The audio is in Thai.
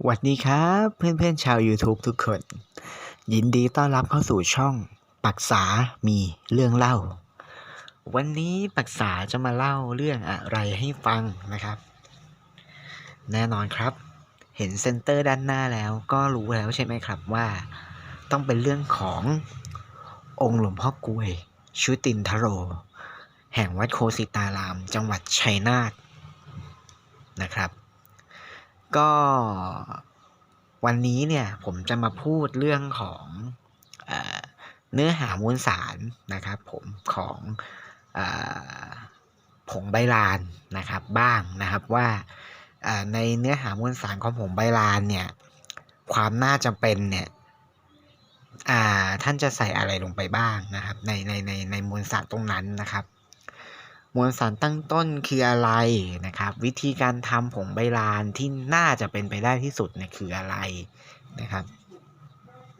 สวัสดีครับเพื่อนๆชาว YouTube ทุกคน ยินดีต้อนรับเข้าสู่ช่องปักษามีเรื่องเล่า วันนี้ปักษาจะมาเล่าเรื่องอะไรให้ฟังนะครับ แน่นอนครับ เห็นเซนเตอร์ด้านหน้าแล้วก็รู้แล้วใช่ไหมครับว่า ต้องเป็นเรื่องขององค์หลวงพ่อกลวย ชุตินทโร แห่งวัดโคสิตาราม จังหวัดชัยนาทนะครับ ก็วันนี้เนี่ยผมจะมาพูดเรื่องของเอเนื้อหามวลสารนะครับผมของอผงใบลานนะครับบ้างนะครับว่าในเนื้อหามวลสารของผงใบลานเนี่ยความน่าจำเป็นเนี่ยท่านจะใส่อะไรลงไปบ้างนะครับในในในในมวลสารตรงนั้นนะครับ มวลสารตั้งต้นคืออะไรนะครับ วิธีการทำผงใบลานที่น่าจะเป็นไปได้ที่สุดเนี่ยคืออะไรนะครับ